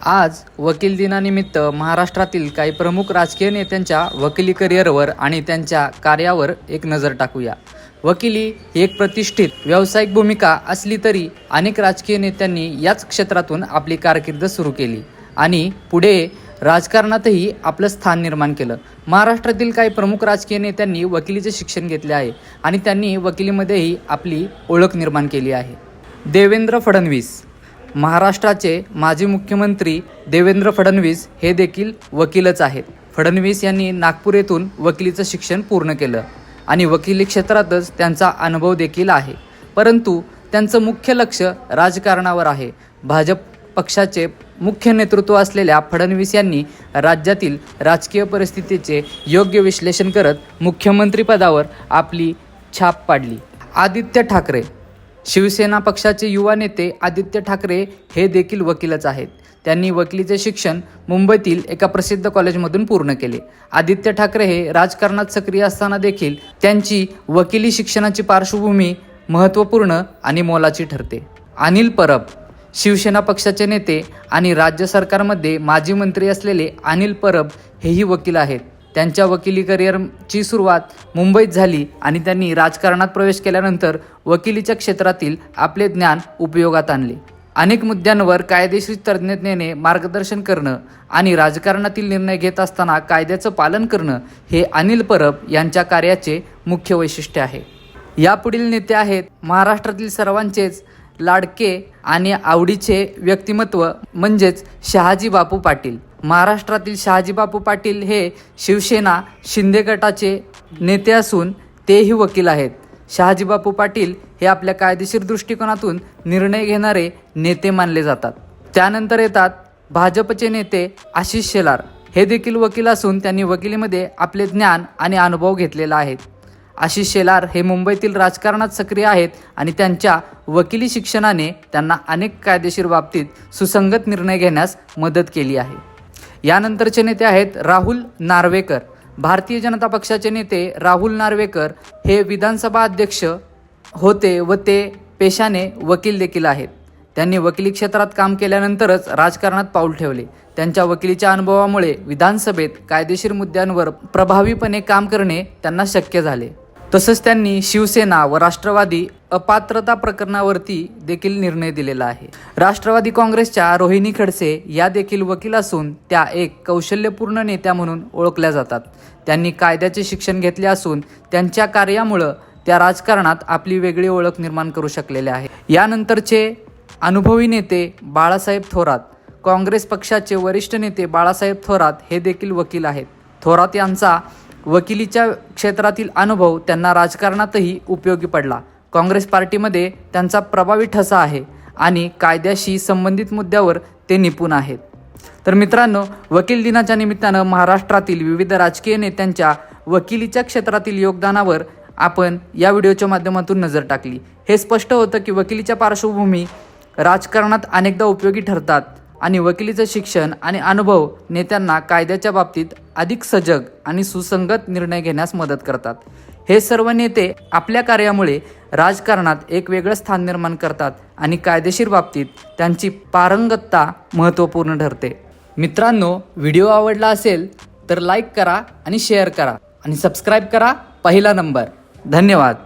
आज वकील दिनानिमित्त महाराष्ट्रातील काही प्रमुख राजकीय नेत्यांच्या वकिली करिअरवर आणि त्यांच्या कार्यावर एक नजर टाकूया. वकिली ही एक प्रतिष्ठित व्यावसायिक भूमिका असली तरी अनेक राजकीय नेत्यांनी याच क्षेत्रातून आपली कारकीर्द सुरू केली आणि पुढे राजकारणातही आपलं स्थान निर्माण केलं. महाराष्ट्रातील काही प्रमुख राजकीय नेत्यांनी वकिलीचे शिक्षण घेतले आहे आणि त्यांनी वकिलीमध्येही आपली ओळख निर्माण केली आहे. देवेंद्र फडणवीस महाराष्ट्राचे माजी मुख्यमंत्री देवेंद्र फडणवीस हे देखील वकीलच आहेत. फडणवीस यांनी नागपूर येथून वकिलीचं शिक्षण पूर्ण केलं आणि वकिली क्षेत्रातच त्यांचा अनुभव देखील आहे. परंतु त्यांचं मुख्य लक्ष राजकारणावर आहे. भाजप पक्षाचे मुख्य नेतृत्व असलेल्या फडणवीस यांनी राज्यातील राजकीय परिस्थितीचे योग्य विश्लेषण करत मुख्यमंत्रीपदावर आपली छाप पाडली. आदित्य ठाकरे शिवसेना पक्षाचे युवा नेते आदित्य ठाकरे हे देखील वकीलच आहेत. त्यांनी वकिलीचे शिक्षण मुंबईतील एका प्रसिद्ध कॉलेजमधून पूर्ण केले. आदित्य ठाकरे हे राजकारणात सक्रिय असताना देखील त्यांची वकिली शिक्षणाची पार्श्वभूमी महत्त्वपूर्ण आणि मोलाची ठरते. अनिल परब शिवसेना पक्षाचे नेते आणि राज्य सरकारमध्ये माजी मंत्री असलेले अनिल परब हेही वकील आहेत. त्यांच्या वकिली करिअरची सुरुवात मुंबईत झाली आणि त्यांनी राजकारणात प्रवेश केल्यानंतर वकिलीच्या क्षेत्रातील आपले ज्ञान उपयोगात आणले. अनेक मुद्द्यांवर कायदेशीर तज्ज्ञतेने मार्गदर्शन करणं आणि राजकारणातील निर्णय घेत असताना कायद्याचं पालन करणं हे अनिल परब यांच्या कार्याचे मुख्य वैशिष्ट्य आहे. यापुढील नेते आहेत महाराष्ट्रातील सर्वांचेच लाडके आणि आवडीचे व्यक्तिमत्व म्हणजेच शहाजी बापू पाटील. महाराष्ट्रातील शहाजीबापू पाटील हे शिवसेना शिंदे गटाचे नेते असून तेही वकील आहेत. शहाजीबापू पाटील हे आपल्या कायदेशीर दृष्टिकोनातून निर्णय घेणारे नेते मानले जातात. त्यानंतर येतात भाजपचे नेते आशिष शेलार. हे देखील वकील असून त्यांनी वकिलीमध्ये आपले ज्ञान आणि अनुभव घेतलेला आहे. आशिष शेलार हे मुंबईतील राजकारणात सक्रिय आहेत आणि त्यांच्या वकिली शिक्षणाने त्यांना अनेक कायदेशीर बाबतीत सुसंगत निर्णय घेण्यास मदत केली आहे. यानंतरचे नेते आहेत राहुल नार्वेकर. भारतीय जनता पक्षाचे नेते राहुल नार्वेकर हे विधानसभा अध्यक्ष होते व ते पेशाने वकील देखील आहेत. त्यांनी वकिली क्षेत्रात काम केल्यानंतरच राजकारणात पाऊल ठेवले. त्यांच्या वकिलीच्या अनुभवामुळे विधानसभेत कायदेशीर मुद्द्यांवर प्रभावीपणे काम करणे त्यांना शक्य झाले. तसंच त्यांनी शिवसेना व राष्ट्रवादी अपात्रता प्रकरणावरती देखील निर्णय दिलेला आहे. राष्ट्रवादी काँग्रेसच्या रोहिणी खडसे या देखील वकील असून त्या एक कौशल्यपूर्ण नेत्या म्हणून ओळखल्या जातात. त्यांनी कायद्याचे शिक्षण घेतले असून त्यांच्या कार्यामुळं त्या राजकारणात आपली वेगळी ओळख निर्माण करू शकलेले आहे यानंतरचे अनुभवी नेते बाळासाहेब थोरात काँग्रेस पक्षाचे वरिष्ठ नेते बाळासाहेब थोरात हे देखील वकील आहेत. थोरात यांचा वकिलीच्या क्षेत्रातील अनुभव त्यांना राजकारणातही उपयोगी पडला. काँग्रेस पार्टीमध्ये त्यांचा प्रभावी ठसा आहे आणि कायद्याशी संबंधित मुद्द्यावर ते निपुण आहेत. तर मित्रांनो वकील दिनाच्या निमित्तानं महाराष्ट्रातील विविध राजकीय नेत्यांच्या वकिलीच्या क्षेत्रातील योगदानावर आपण या व्हिडिओच्या माध्यमातून नजर टाकली. हे स्पष्ट होतं की वकिलीच्या पार्श्वभूमी राजकारणात अनेकदा उपयोगी ठरतात. आणि वकिलीचं शिक्षण आणि अनुभव नेत्यांना कायद्याच्या बाबतीत अधिक सजग आणि सुसंगत निर्णय घेण्यास मदत करतात. हे सर्व नेते आपल्या कार्यामुळे राजकारणात एक वेगळं स्थान निर्माण करतात आणि कायदेशीर बाबतीत त्यांची पारंगतता महत्त्वपूर्ण ठरते. मित्रांनो व्हिडिओ आवडला असेल तर लाईक करा आणि शेअर करा आणि सबस्क्राईब करा पहिला नंबर. धन्यवाद.